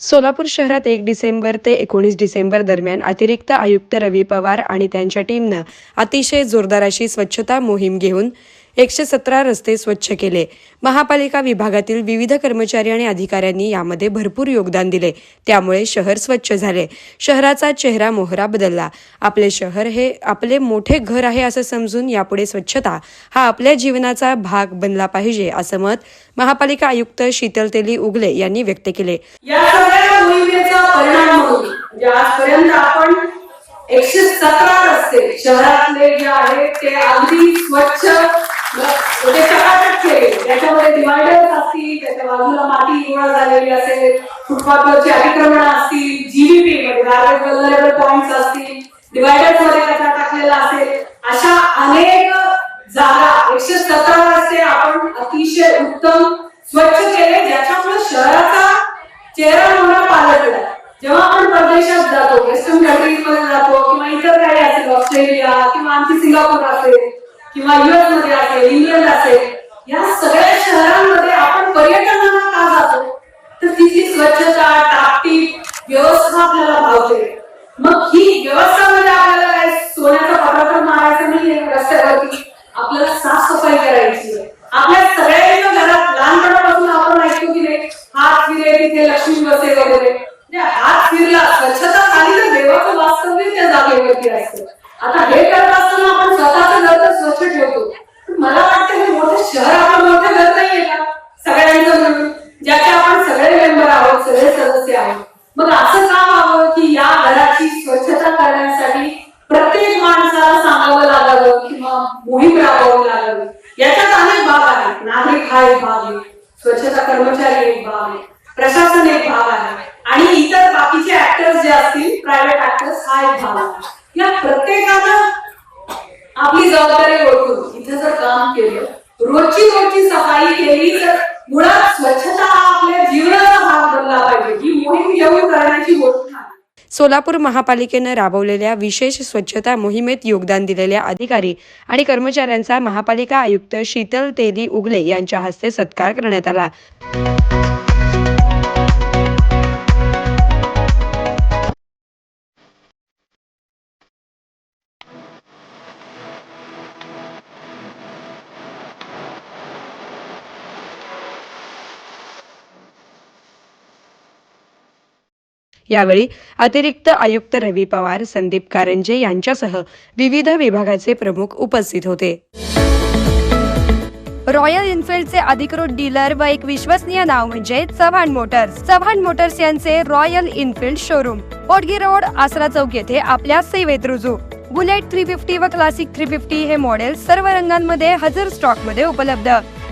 सोलापूर शहरात एक डिसेंबर ते एकोणीस डिसेंबर दरम्यान अतिरिक्त आयुक्त रवी पवार आणि त्यांच्या टीमनं अतिशय जोरदार अशी स्वच्छता मोहीम घेऊन एकशे सतरा रस्ते स्वच्छ केले. महापालिका विभागातील विविध कर्मचारी आणि अधिकाऱ्यांनी यामध्ये भरपूर योगदान दिले. त्यामुळे शहर स्वच्छ झाले. शहराचा चेहरा मोहरा बदलला. आपले शहर हे आपले मोठे घर आहे असं समजून यापुढे स्वच्छता हा आपल्या जीवनाचा भाग बनला पाहिजे असं मत महापालिका आयुक्त शीतल तेली उगले यांनी व्यक्त केले. या सगळ्या मोहिमेचा परिणाम म्हणून आजपर्यंत आपण एकशे सतरा रस्ते शहरातले जे आहेत ते अगदी स्वच्छ म्हणजे चकाचक केले त्याच्यामध्ये डिवायडर्स असतील त्याच्या बाजूला माती गोळा झालेली असेल फुटपाथवरची अतिक्रमण असतील जीबीपी म्हणजे गार्बेज असतील डिवायडर्समध्ये कचरा टाकलेला असेल अशा अनेक जागा एकशे सतरा रस्ते आपण अतिशय उत्तम स्वच्छ केले ज्याच्यामुळे शहराचा चेहरा मोहरा पालटला जेव्हा आपण परदेशात जातो वेस्टर्न कंट्रीजमध्ये जातो किंवा इतर काही असेल ऑस्ट्रेलिया किंवा आमची सिंगापूर असेल किंवा युएसमध्ये असेल इंग्लंड असेल या सगळ्या शहरांमध्ये आपण पर्यटनाला का जातो? तर तिथली स्वच्छता टापटीप व्यवस्था आपल्याला भावते. मग ही व्यवस्था म्हणजे आपल्याला काय सोन्याचा पदार्थ मारायचा नाहीये रस्त्यावरती? आपल्याला साफसफाई करायची आपल्या सगळ्यांच्या घरात लहानपणापासून आपण ऐकतो की नाही हात फिरे तिथे लक्ष्मी बसे वगैरे. हात फिरला स्वच्छता झाली तर देवाचं वास्तव्य त्या जागेवरती असतं आता हे करत असताना आपण स्वतःच घर आहे. मग असं का व्हावं की या घराची स्वच्छता करण्यासाठी प्रत्येक माणसाला सांगावं लागावं किंवा मोहीम राबवावी लागावी? याच्यात अनेक भाग आहेत. नागरिक हा एक भाग आहे. स्वच्छता कर्मचारी एक भाग आहे. प्रशासन एक भाग आहे. आणि इतर बाकीचे ऍक्टर्स जे असतील प्रायव्हेट ऍक्टर्स हा एक भाग आहे. या प्रत्येकानं आपली जबाबदारी ओळखून मोहीम करण्याची गोष्ट सोलापूर महापालिकेनं राबवलेल्या विशेष स्वच्छता मोहिमेत योगदान दिलेल्या अधिकारी आणि कर्मचाऱ्यांचा महापालिका आयुक्त शीतल तेली उगले यांच्या हस्ते सत्कार करण्यात आला. यावेळी अतिरिक्त आयुक्त रवी पवार संदीप कारंजे यांच्यासह विविध विभागाचे प्रमुख उपस्थित होते. रॉयल इन्फिल्डचे अधिकृत डीलर व एक विश्वसनीय नाव म्हणजे चव्हाण मोटर्स. चव्हाण मोटर्स यांचे Royal Enfield showroom Potgi road Asara chowk येथे आपल्या सेवेत रुजू. बुलेट थ्री फिफ्टी व क्लासिक थ्री फिफ्टी हे मॉडेल सर्व रंगांमध्ये हजर स्टॉकमध्ये उपलब्ध.